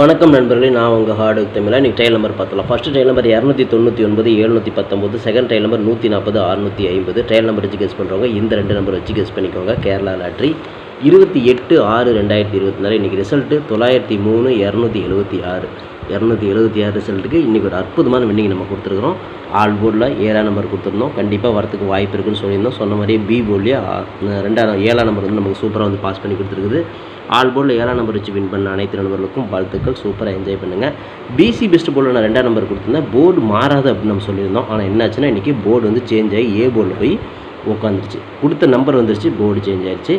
வணக்கம் நண்பர்களே நான் உங்கள் ஹார்டு தமிழா. இன்றைக்கி ட்ரையல் நம்பர் பார்த்தலாம் ஃபஸ்ட்டு டைல் நம்பர் இரநூத்தி தொண்ணூற்றி ஒன்பது எழுநூற்றி பத்தொம்பது செகண்ட் டைல் நம்பர் நூற்றி நாற்பது அறுநூற்றி ஐம்பது. டைல் நம்பர் வச்சு கெஸ் பண்ணுறவங்க இந்த ரெண்டு நம்பர் வச்சு கெஸ் பண்ணிக்கோங்க. கேரளா லாட்ரி இருபத்தி எட்டு ஆறு ரெண்டாயிரத்தி இருபத்தி நாலு. இன்றைக்கி ரிசல்ட்டு தொள்ளாயிரத்தி மூணு இரநூத்தி எழுபத்தி ஆறு. இரநூத்தி எழுபத்தி ஆறு ரிசல்ட்டுக்கு இன்றைக்கி ஒரு அற்புதமான வின்னிங் நம்ம கொடுத்துருக்குறோம். ஆல் போர்டில் ஏழாம் நம்பர் கொடுத்துருந்தோம். கண்டிப்பாக வரத்துக்கு வாய்ப்பு இருக்குன்னு சொல்லியிருந்தோம். சொன்ன மாதிரியே பி போர்ட்லேயே ரெண்டாம் ஏழாம் நம்பர் வந்து நமக்கு சூப்பராக வந்து பாஸ் பண்ணி கொடுத்துருக்குது. ஆல் போர்டில் ஏழாம் நம்பர் வச்சு வின் பண்ண அனைத்து நண்பர்களுக்கும் வாழ்த்துக்கள். சூப்பராக என்ஜாய் பண்ணுங்கள் பிசி பெஸ்ட் போர்டில் நான் ரெண்டாம் நம்பர் கொடுத்துருந்தேன். போர்டு மாறாது அப்படின்னு நம்ம சொல்லியிருந்தோம். ஆனால் என்னாச்சுன்னா இன்றைக்கி போர்டு வந்து சேஞ்ச் ஆகி ஏ போர்டில் போய் உட்காந்துருச்சு கொடுத்த நம்பர் வந்துருச்சு போர்டு சேஞ்ச் ஆயிடுச்சு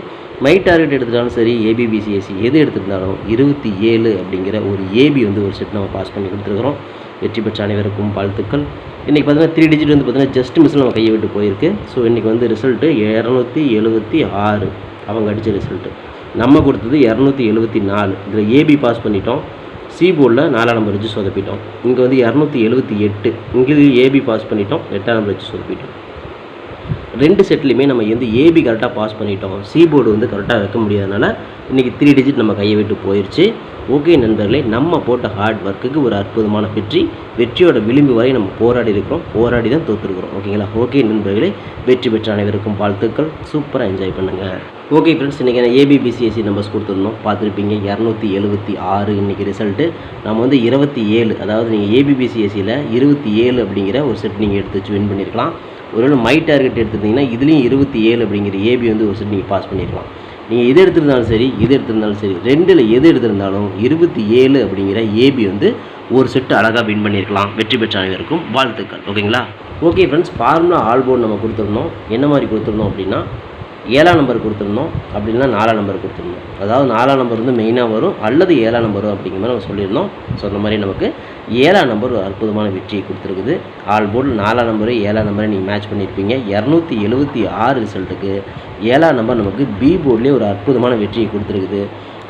மை டார்கெட் எடுத்துட்டாலும் சரி ஏபிபிசிஎஸ்சி எது எடுத்துருந்தாலும் இருபத்தி ஏழு அப்படிங்கிற ஒரு ஏபி வந்து ஒரு செட் நம்ம பாஸ் பண்ணி கொடுத்துருக்குறோம். வெற்றி பெற்ற அனைவருக்கும் வாழ்த்துக்கள். இன்றைக்கி பார்த்தீங்கன்னா த்ரீ டிஜிட் வந்து பார்த்தீங்கன்னா ஜஸ்ட் மிஸ்ஸில் நம்ம கையை விட்டு போயிருக்கு. ஸோ இன்றைக்கி வந்து ரிசல்ட்டு இரநூத்தி எழுபத்தி ஆறு. அவங்க அடித்த ரிசல்ட்டு நம்ம கொடுத்தது இரநூத்தி எழுபத்தி நாலு. இதில் ஏபி பாஸ் பண்ணிட்டோம். சி போர்டில் நாலாம் நம்பர் வச்சு சொதப்பிட்டோம். இங்கே வந்து இரநூத்தி எழுபத்தி எட்டு. இங்கே ஏபி பாஸ் பண்ணிட்டோம். எட்டாம் நம்பர் வச்சு சொதப்பிட்டோம். ரெண்டு செட்லையுமே நம்ம வந்து ஏபி கரெக்டாக பாஸ் பண்ணிட்டோம். சி போர்டு வந்து கரெக்டாக வைக்க முடியாதனால இன்றைக்கி த்ரீ டிஜிட் நம்ம கையை விட்டு போயிடுச்சு ஓகே நண்பர்களே நம்ம போட்ட ஹார்ட் ஒர்க்குக்கு ஒரு அற்புதமான வெற்றி. வெற்றியோட விளிம்பு வரை நம்ம போராடி இருக்கிறோம். போராடி தான் தோற்றுருக்குறோம் ஓகேங்களா ஓகே நண்பர்களே வெற்றி பெற்ற அனைவருக்கும் வாழ்த்துக்கள். சூப்பராக என்ஜாய் பண்ணுங்கள் ஓகே ஃப்ரெண்ட்ஸ் இன்றைக்கி நான் ஏபிபிசிஎஸ்சி நம்பர்ஸ் கொடுத்துருந்தோம். பார்த்துருப்பீங்க. இரநூத்தி எழுபத்தி ஆறு இன்றைக்கி ரிசல்ட்டு நம்ம வந்து இருபத்தி ஏழு அதாவது நீங்கள் ஏபிபிசிஎஸ்சியில் இருபத்தி ஏழு அப்படிங்கிற ஒரு செட் நீங்கள் எடுத்து வச்சு வின் பண்ணியிருக்கலாம். ஒருவேளை மை டார்கெட் எடுத்துருந்தீங்கன்னா இதுலேயும் இருபத்தி ஏழு அப்படிங்கிற ஏபி வந்து ஒரு செட் நீங்கள் பாஸ் பண்ணியிருக்கலாம் நீங்கள் எது எடுத்திருந்தாலும் சரி இது எடுத்திருந்தாலும் சரி ரெண்டில் எது எடுத்திருந்தாலும் இருபத்தி ஏழு அப்படிங்கிற ஏபி வந்து ஒரு செட்டு அழகாக வின் பண்ணியிருக்கலாம் வெற்றி பெற்ற அனைவருக்கும் வாழ்த்துக்கள். ஓகேங்களா? Okay friends formula all board நம்ம கொடுத்துருந்தோம் என்ன மாதிரி கொடுத்துருந்தோம் அப்படின்னா ஏழாம் நம்பர் கொடுத்துருந்தோம் அப்படின்னா நாலாம் நம்பர் கொடுத்துருந்தோம் அதாவது நாலாம் நம்பர் வந்து மெயினாக வரும் அல்லது ஏழாம் நம்பர் வரும் அப்படிங்கிற மாதிரி நம்ம சொல்லியிருந்தோம். ஸோ அந்த மாதிரி நமக்கு ஏழாம் நம்பர் ஒரு அற்புதமான வெற்றியை கொடுத்துருக்குது. ஆல் போர்டில் நாலாம் நம்பரு ஏழாம் நம்பரை நீங்கள் மேட்ச் பண்ணியிருப்பீங்க. இரநூத்தி எழுபத்தி ஆறு ரிசல்ட்டுக்கு ஏழாம் நம்பர் நமக்கு பி போர்ட்லேயே ஒரு அற்புதமான வெற்றியை கொடுத்துருக்குது.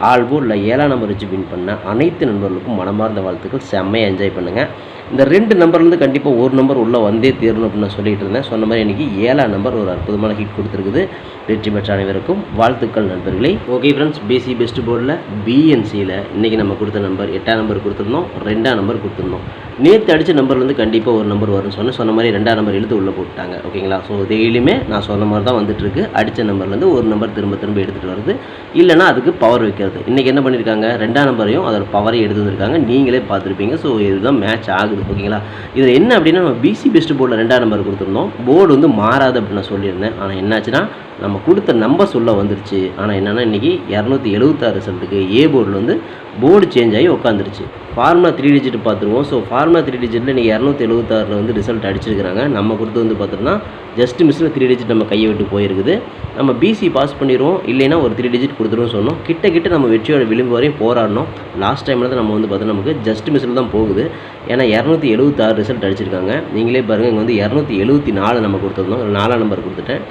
ஆல் போர்டில் ஏழாம் நம்பர் வச்சு வின் பண்ண அனைத்து நண்பர்களுக்கும் மனமார்ந்த வாழ்த்துக்கள். செம்மையாக என்ஜாய் பண்ணுங்கள் இந்த ரெண்டு நம்பர்லேருந்து கண்டிப்பாக ஒரு நம்பர் உள்ளே வந்தே தீரணும் அப்படின்னு நான் சொல்லிகிட்டு இருந்தேன். சொன்ன மாதிரி இன்றைக்கி ஏழாம் நம்பர் ஒரு அற்புதமான ஹிட் கொடுத்துருக்குது. வெற்றி பெற்ற அனைவருக்கும் வாழ்த்துக்கள் நண்பர்களே. ஓகே ஃப்ரெண்ட்ஸ் பிசி பெஸ்ட் போர்டில் பிஎன்சியில் இன்றைக்கி நம்ம கொடுத்த நம்பர் எட்டாம் நம்பர் கொடுத்துருந்தோம் ரெண்டாம் நம்பர் கொடுத்துருந்தோம். நேற்று அடித்த நம்பர்லேருந்து கண்டிப்பாக ஒரு நம்பர் வரும்னு சொன்னேன். சொன்ன மாதிரி ரெண்டாம் நம்பர் எழுத்து உள்ளே போட்டாங்க ஓகேங்களா ஸோ டெய்லியுமே நான் சொன்ன மாதிரி தான் வந்துட்டுருக்கு. அடித்த நம்பர்லேருந்து ஒரு நம்பர் திரும்ப திரும்ப எடுத்துகிட்டு வருது. இல்லைனா அதுக்கு பவர் வைக்கிறது. இன்றைக்கி என்ன பண்ணியிருக்காங்க ரெண்டாம் நம்பரையும் அதோட பவரையும் எடுத்து வந்திருக்காங்க நீங்களே பார்த்துருப்பீங்க. ஸோ இதுதான் மேட்ச் ஆகுது. ஓகேங்களா இதில் என்ன அப்படின்னா நம்ம பிசி பெஸ்ட் போர்டில் ரெண்டாம் நம்பர் கொடுத்துருந்தோம். போர்டு வந்து மாறாது அப்படின்னு நான் சொல்லியிருந்தேன். ஆனால் என்னாச்சுன்னா நம்ம நம்ம கொடுத்த நம்பர் சொல்ல வந்துருச்சு. ஆனால் என்னென்னா இன்றைக்கி இரநூத்தி எழுபத்தாறு ரிசல்ட்டுக்கு ஏ போர்டில் வந்து போர்டு சேஞ்ச் ஆகி உட்காந்துருச்சு ஃபார்முலா த்ரீ டிஜிட் பார்த்துருவோம் ஸோ ஃபார்முலா த்ரீ டிஜிட்டில் இன்றைக்கி இரநூத்தி எழுபத்தாறில் வந்து ரிசல்ட் அடிச்சிருக்கிறாங்க. நம்ம கொடுத்து வந்து பார்த்தோம்னா ஜஸ்ட் மிஸ்ஸில் த்ரீ டிஜிட் நம்ம கையை விட்டு போயிருக்குது. நம்ம பிசி பாஸ் பண்ணிடுவோம் இல்லைன்னா ஒரு த்ரீ டிஜிட் கொடுத்துருவோம் சொன்னோம். கிட்ட கிட்ட நம்ம வெற்றியோட விளிம்பு வரையும் போராடணும் லாஸ்ட் டைமில் தான் நம்ம வந்து பார்த்தோன்னா நமக்கு ஜஸ்ட் மிஸ்ஸில் தான் போகுது. ஏன்னா இரநூத்தி எழுபத்தாறு ரிசல்ட் அடிச்சிருக்காங்க. நீங்களே பாருங்கள் இங்கே வந்து இரநூத்தி எழுபத்தி நாலு நம்ம கொடுத்துருந்தோம் நாலாம் நம்பர் கொடுத்துட்டேன்.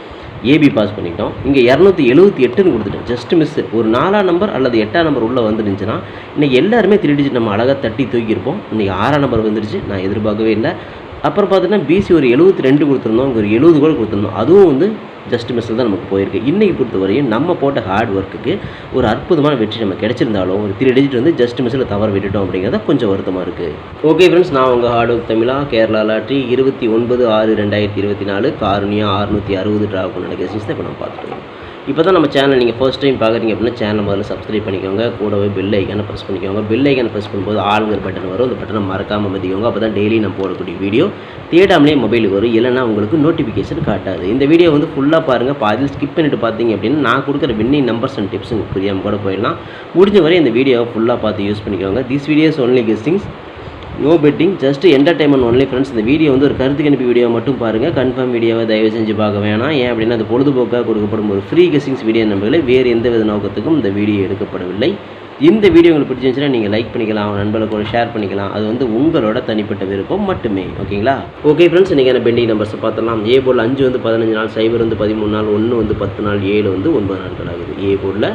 ஏபி பாஸ் பண்ணிட்டோம் இங்கே இரநூத்தி எழுபத்தி எட்டுன்னு கொடுத்துட்டேன். ஜஸ்ட் மிஸ்ஸு ஒரு நாலாம் நம்பர் அல்லது எட்டாம் நம்பர் உள்ளே வந்துருந்துச்சுன்னா இன்றைக்கி எல்லாருமே த்ரீ டிஜிட் நம்ம அழகாக தட்டி தூக்கியிருப்போம். இன்றைக்கி ஆறாம் நம்பர் வந்துருச்சு. நான் எதிர்பார்க்கவே இல்லை. அப்புறம் பார்த்தீங்கன்னா பிசி ஒரு எழுபத்தி ரெண்டு கொடுத்துருந்தோம். இங்கே ஒரு எழுபது கோல் கொடுத்துருந்தோம். அதுவும் வந்து ஜஸ்ட் மிஸ்ஸில் தான் நமக்கு போயிருக்கு. இன்றைக்கி பொறுத்தவரையும் நம்ம போட்ட ஹார்ட் ஒர்க்குக்கு ஒரு அற்புதமான வெற்றி நம்ம கிடச்சிருந்தாலும் ஒரு த்ரீ டிஜிட் வந்து ஜஸ்ட் மிஸ்ஸில் தவற விட்டுட்டோம் அப்படிங்கிறத கொஞ்சம் வருத்தமாக இருக்குது ஓகே ஃப்ரெண்ட்ஸ் நான் உங்கள் ஹார்ட் ஒர்க் தமிழா கேரளா லாட்ரி இருபத்தி ஒன்பது ஆறு ரெண்டாயிரத்தி இருபத்தி நாலு காரணியாக அறுநூற்றி அறுபது ட்ரா பண்ண கேசன்ஸ் இப்போ நம்ம பார்த்துருக்கோம் இப்போ தான் நம்ம சேனல் நீங்கள் ஃபர்ஸ்ட் டைம் பார்க்குறீங்க அப்படின்னா சேனல் முதல்ல சப்ஸ்கிரைப் பண்ணிக்கோங்க. கூடவே பெல் ஐக்கானை ப்ரெஸ் பண்ணிக்கோங்க. பெல் ஐக்கானை ப்ரெஸ் பண்ணும்போது ஆளுங்கிற பட்டன் வரும். அந்த பட்டனை மறக்காமல் மதிக்கோங்க அப்போ தான் டெய்லி நம்ம போடக்கூடிய வீடியோ தேடாமலே மொபைலுக்கு வரும். இல்லைனா உங்களுக்கு நோட்டிஃபிகேஷன் காட்டாது. இந்த வீடியோ வந்து ஃபுல்லாக பாருங்கள் பாதியில் ஸ்கிப் பண்ணிட்டு பார்த்தீங்க அப்படின்னா நான் கொடுக்குற வின்னிங் நம்பர்ஸ் அண்ட் டிப்ஸ் உங்களுக்கு புரியாமல் கூட போயிடலாம். முடிஞ்ச வரை இந்த வீடியோவை ஃபுல்லாக பார்த்து யூஸ் பண்ணிக்கோங்க. This videos only guessings no betting just entertainment only friends இந்த வீடியோ வந்து ஒரு கருத்து கணிப்பு வீடியோ மட்டும் பாருங்கள் கன்ஃபார்ம் வீடியோவை தயவு செஞ்சு பார்க்க வேணாம். ஏன் அப்படின்னா அது பொழுதுபோக்காக கொடுக்கப்படும் ஒரு ஃப்ரீ கெஸ்டிங்ஸ் வீடியோ நம்பர்களே வேறு எந்த வித நோக்கத்துக்கும் இந்த வீடியோ எடுக்கப்படவில்லை. இந்த வீடியோ உங்களுக்கு பிடிச்சிருந்துச்சுன்னா நீங்கள் லைக் பண்ணிக்கலாம். உங்கள் நண்பர்களுக்கு கூட ஷேர் பண்ணிக்கலாம். அது வந்து உங்களோட தனிப்பட்ட விருப்பம் மட்டுமே. ஓகேங்களா? ஓகே ஃப்ரெண்ட்ஸ் இன்றைக்கான பெண்டிங் நம்பர்ஸை பார்த்தலாம் ஏ போர்டில் அஞ்சு வந்து பதினஞ்சு நாள் சைபர் வந்து பதிமூணு நாள் ஒன்று வந்து பத்து நாள் ஏழு வந்து ஒன்பது நாட்கள் ஆகுது. ஏ போர்டில்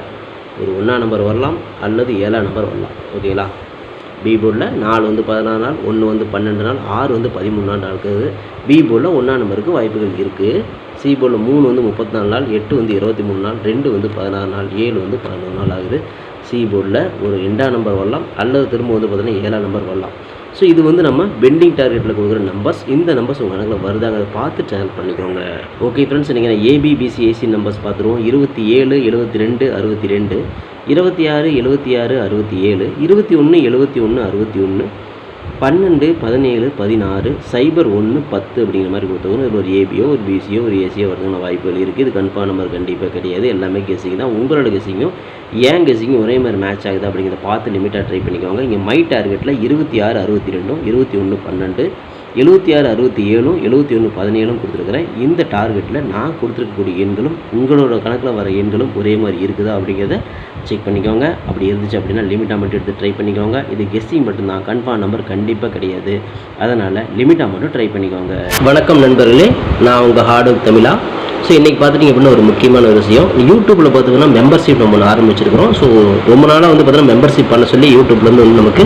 ஒரு ஒன்றா நம்பர் வரலாம் அல்லது ஏழாம் நம்பர் வரலாம். ஓகேங்களா? பி போர்டில் நாலு வந்து பதினாறு நாள் ஒன்று வந்து பன்னெண்டு நாள் ஆறு வந்து பதிமூணு நாள் இருக்குது பி போர்டில் ஒன்றாம் நம்பருக்கு வாய்ப்புகள் இருக்குது சி போர்டில் மூணு வந்து முப்பத்தி நாலு நாள் எட்டு வந்து இருபத்தி மூணு நாள் ரெண்டு வந்து பதினாறு நாள் ஏழு வந்து பதினொன்று நாள் ஆகுது. சி போர்டில் ஒரு ரெண்டாம் நம்பர் வரலாம் அல்லது திரும்ப வந்து பார்த்தீங்கன்னா ஏழாம் நம்பர் வரலாம். ஸோ இது வந்து நம்ம பெண்டிங் டார்கெட்டில் கொடுக்குற நம்பர்ஸ் இந்த நம்பர்ஸ் உங்கள் கணக்கில் வருதாங்க அதை பார்த்து சேனல் பண்ணிக்கோங்க. ஓகே ஃப்ரெண்ட்ஸ் நீங்கள் ஏபிபிசி ஏசி நம்பர்ஸ் பார்த்துருவோம். இருபத்தி ஏழு எழுபத்தி ரெண்டு அறுபத்தி ரெண்டு இருபத்தி ஆறு எழுபத்தி ஆறு அறுபத்தி ஏழு இருபத்தி ஒன்று எழுபத்தி ஒன்று அறுபத்தி ஒன்று பன்னெண்டு பதினேழு பதினாறு சைபர் ஒன்று பத்து அப்படிங்கிற மாதிரி கொடுத்தவங்க ஒரு ஏபியோ ஒரு பிசியோ ஒரு ஏசியோ வரதுக்கான வாய்ப்புகள் இருக்குது இது கன்ஃபார்ம் நம்பர் கண்டிப்பாக கிடையாது. எல்லாமே கெஸிங் தான். உங்களோட கெஸிங்கும் ஏன் கெஸிங்கும் ஒரே மாதிரி மேட்ச் ஆகுது அப்படிங்கிறத பார்த்து லிமிட்டாக ட்ரை பண்ணிக்கோங்க. இங்கே மை டார்கெட்டில் இருபத்தி ஆறு அறுபத்தி ரெண்டும் இருபத்தி ஒன்று பன்னெண்டு எழுபத்தி ஆறு அறுபத்தி ஏழும் எழுபத்தி ஒன்று பதினேழும் கொடுத்துருக்குறேன். இந்த டார்கெட்டில் நான் கொடுத்துருக்கக்கூடிய எண்களும் உங்களோட கணக்கில் வர எண்களும் ஒரே மாதிரி இருக்குதா அப்படிங்கிறத செக் பண்ணிக்கோங்க. அப்படி இருந்துச்சு அப்படின்னா லிமிட் அமௌண்ட் எடுத்து ட்ரை பண்ணிக்கோங்க. இது கெஸ்டிங் மட்டும்தான் கன்ஃபார்ம் நம்பர் கண்டிப்பாக கிடையாது. அதனால் லிமிட் அமௌண்ட்டும் ட்ரை பண்ணிக்கோங்க. வணக்கம் நண்பர்களே. நான் உங்கள் ஹார்டு தமிழா. ஸோ இன்றைக்கி பார்த்துட்டிங்க அப்படின்னா ஒரு முக்கியமான ஒரு விஷயம். யூடியூப்பில் பார்த்தீங்கன்னா மெம்பர்ஷிப் நம்ம ஒன்று ஆரம்பிச்சிருக்கிறோம். ஸோ ரொம்ப நாளாக வந்து பார்த்தீங்கன்னா மெம்பர்ஷிப் பண்ண சொல்லி யூடியூப்லேருந்து வந்து நமக்கு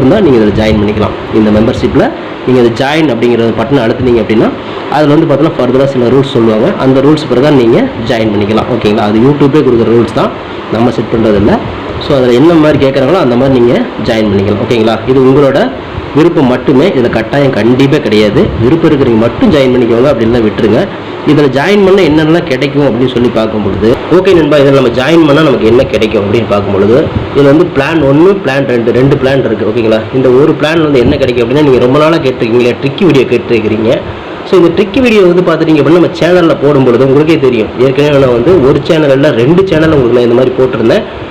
இருந்தால் நீங்கள் இதில் ஜாயின் பண்ணிக்கலாம். இந்த மெம்பர்ஷிப்பில் நீங்கள் இது ஜாயின் அப்படிங்கிற பட்டனை அழுத்துனீங்க அப்படின்னா அதில் வந்து பார்த்தீங்கன்னா ஃபர்தராக சில ரூல்ஸ் சொல்லுவாங்க. அந்த ரூல்ஸ் தான் நீங்கள் ஜாயின் பண்ணிக்கலாம். ஓகேங்களா அது யூடியூப்பே கொடுக்குற ரூல்ஸ் தான். நம்ம செட் பண்ணுறதில்ல ஸோ அதில் என்ன மாதிரி கேட்குறாங்களோ அந்த மாதிரி நீங்கள் ஜாயின் பண்ணிக்கலாம். ஓகேங்களா இது உங்களோட விருப்பம் மட்டுமே. இதில் கட்டாயம் கண்டிப்பாக கிடையாது. விருப்பம் இருக்கிறவங்க மட்டும் ஜாயின் பண்ணிக்கோங்க அப்படின்லாம் விட்டுருங்க. இதில் ஜாயின் பண்ண என்னென்னலாம் கிடைக்கும் அப்படின்னு சொல்லி பார்க்கும் பொழுது ஓகே நண்பா இதில் நம்ம ஜாயின் பண்ணால் நமக்கு என்ன கிடைக்கும் அப்படின்னு பார்க்கும் பொழுது இதில் வந்து பிளான் ஒன்று பிளான் ரெண்டு ரெண்டு பிளான் இருக்குது ஓகேங்களா இந்த ஒரு பிளான் வந்து என்ன கிடைக்கும் அப்படின்னா நீங்கள் ரொம்ப நாளாக கேட்டிருக்கீங்களே ட்ரிக்கி வீடியோ கேட்டிருக்கிறீங்க. ஸோ இந்த ட்ரிக் வீடியோ வந்து பார்த்துட்டீங்க அப்படின்னா நம்ம சேனலில் போடும்பொழுது உங்களுக்கே தெரியும். ஏற்கனவே நான் வந்து ஒரு சேனலில் ரெண்டு சேனல் உங்களுக்கு நான் இந்த மாதிரி போட்டிருந்தேன்.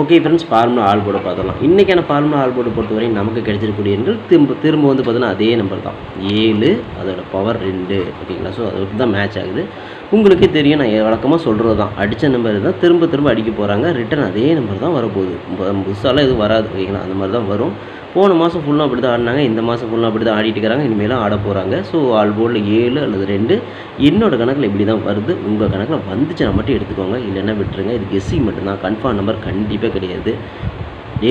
Okay friends formula all board பார்த்துடலாம். இன்றைக்கான ஃபார்முலா ஆல் போர்டு பொறுத்தவரை நமக்கு கிடைச்சிருக்கூடிய எண்கள் திரும்ப திரும்ப வந்து பார்த்தீங்கன்னா அதே நம்பர் தான். ஏழு அதோட பவர் ரெண்டு ஓகேங்களா ஸோ அது தான் மேட்ச் ஆகுது. உங்களுக்கே தெரியும் நான் வழக்கமாக சொல்கிறது தான். அடித்த நம்பர் தான் திரும்ப திரும்ப அடிக்க போகிறாங்க ரிட்டன் அதே நம்பர் தான் வரப்போகுது. புதுசாலாம் எதுவும் வராது ஓகேங்களா அந்த மாதிரி தான் வரும். போன மாதம் ஃபுல்லாக அப்படி தான் ஆடினாங்க. இந்த மாதம் ஃபுல்லாக அப்படி தான் ஆடிட்டு இருக்கிறாங்க இனிமேலும் ஆட போகிறாங்க ஸோ ஆல் போர்டில் ஏழு அல்லது ரெண்டு. என்னோடய கணக்கில் இப்படி தான் வருது. உங்கள் கணக்கில் வந்துச்சுன்னா மட்டும் எடுத்துக்கோங்க. இல்லைன்னா விட்டுருங்க. இது கெஸ்ஸிங் மட்டும்தான். கன்ஃபார்ம் நம்பர் கண்டிப்பாக கிடையாது.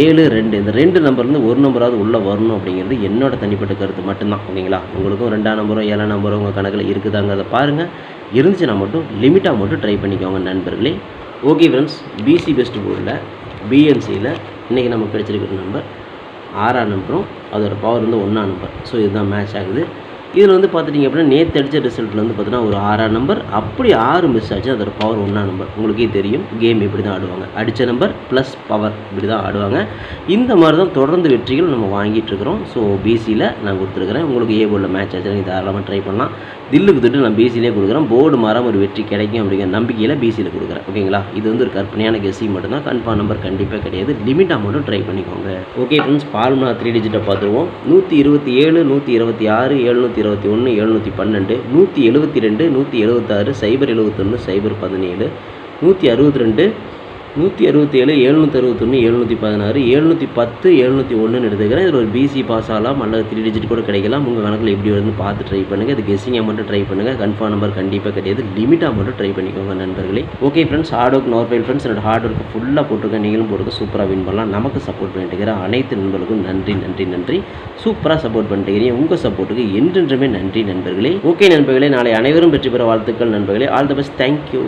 ஏழு ரெண்டு. இந்த ரெண்டு நம்பர்லேருந்து ஒரு நம்பராவது உள்ளே வரணும் அப்படிங்கிறது என்னோட தனிப்பட்ட கருத்து மட்டும்தான். ஓகேங்களா? உங்களுக்கும் ரெண்டாம் நம்பரோ ஏழாம் நம்பரோ உங்கள் கணக்கில் இருக்குதாங்கிறத பாருங்கள் இருந்துச்சுன்னா மட்டும் லிமிட்டாக மட்டும் ட்ரை பண்ணிக்கோங்க நண்பர்களே. ஓகே ஃப்ரெண்ட்ஸ் பிசி பெஸ்ட் போர்டில் பிஎம்சியில் இன்றைக்கி நமக்கு கிடச்சிருக்கிற நம்பர் ஆறாம் அனுப்புகிறோம். அதோட பவர் வந்து ஒன்றாம் அனுப்புகிறோம். ஸோ இதுதான் மேட்ச் ஆகுது. இதில் வந்து பார்த்துட்டிங்க அப்படின்னா நேற்று அடித்த ரிசல்ட்டில் வந்து பார்த்தீங்கன்னா ஒரு ஆறாம் நம்பர் அப்படி ஆறு மிஸ் ஆச்சு அதோட பவர் ஒன்றாம் நம்பர் உங்களுக்கே தெரியும் கேம் இப்படி தான் ஆடுவாங்க. அடித்த நம்பர் ப்ளஸ் பவர் இப்படி தான் ஆடுவாங்க. இந்த மாதிரி தான் தொடர்ந்து வெற்றிகள் நம்ம வாங்கிட்டு இருக்கிறோம். ஸோ பிசியில் நான் கொடுத்துருக்குறேன். உங்களுக்கு ஏ போர்டில் மேட்ச் ஆச்சு நீங்கள் தாராளமாக ட்ரை பண்ணலாம். தில்லுக்கு தொட்டு நான் பிசியிலே கொடுக்குறேன். போர்டு மாறாம ஒரு வெற்றி கிடைக்கும் அப்படிங்கிற நம்பிக்கையில் பிசியில் கொடுக்குறேன். ஓகேங்களா இது வந்து ஒரு கற்பனையான கெஸ்ஸி மட்டும்தான். கன்ஃபார்ம் நம்பர் கண்டிப்பாக கிடையாது. லிமிட்டாக மட்டும் ட்ரை பண்ணிக்கோங்க. ஓகே ஃப்ரெண்ட்ஸ் பால்மனா த்ரீ டிஜிட்டை பார்த்துருவோம். நூற்றி இருபத்தி ஏழு நூற்றி இருபத்தி ஆறு எழுநூற்றி இருபத்தி ஒன்று எழுநூற்றி பன்னெண்டு நூற்றி எழுபத்தி ரெண்டு நூற்றி எழுபத்தாறு சைபர் எழுபத்தொன்று சைபர் பதினேழு நூற்றி அறுபத்தி ரெண்டு நூற்றி அறுபத்தேழு எழுநூற்றி அறுபத்தொன்று எழுநூற்றி பதினாறு எழுநூற்றி பத்து எழுநூற்றி ஒன்றுன்னு எடுத்துக்கிறேன். இதில் ஒரு பிசி பாஸ் ஆகலாம் அல்லது த்ரீ டிஜிட் கூட கிடைக்கலாம். உங்கள் கணக்கில் எப்படி வருதுன்னு பார்த்து ட்ரை பண்ணுங்கள் இது கெஸ்ஸிங்காக மட்டும் ட்ரை பண்ணுங்கள் கன்ஃபார்ம் நம்பர் கண்டிப்பாக கிடையாது. லிமிட்டாக மட்டும் ட்ரை பண்ணிக்கோங்க நண்பர்களே. Okay friends hard work normal friends என்னோட ஹார்ட் ஒர்க்கு ஃபுல்லாக போட்டிருக்கேன். நீங்களும் போட்டுக்க சூப்பராக வின் பண்ணலாம். நமக்கு சப்போர்ட் பண்ணிட்டு அனைத்து நண்பர்களுக்கும் நன்றி நன்றி நன்றி. சூப்பராக சப்போர்ட் பண்ணிட்டு உங்கள் சப்போர்ட்டுக்கு என்றென்றுமே நன்றி நண்பர்களே. ஓகே நண்பர்களே. நாளை அனைவரும் வெற்றி பெற வாழ்த்துக்கள் நண்பர்களே. All the best thank you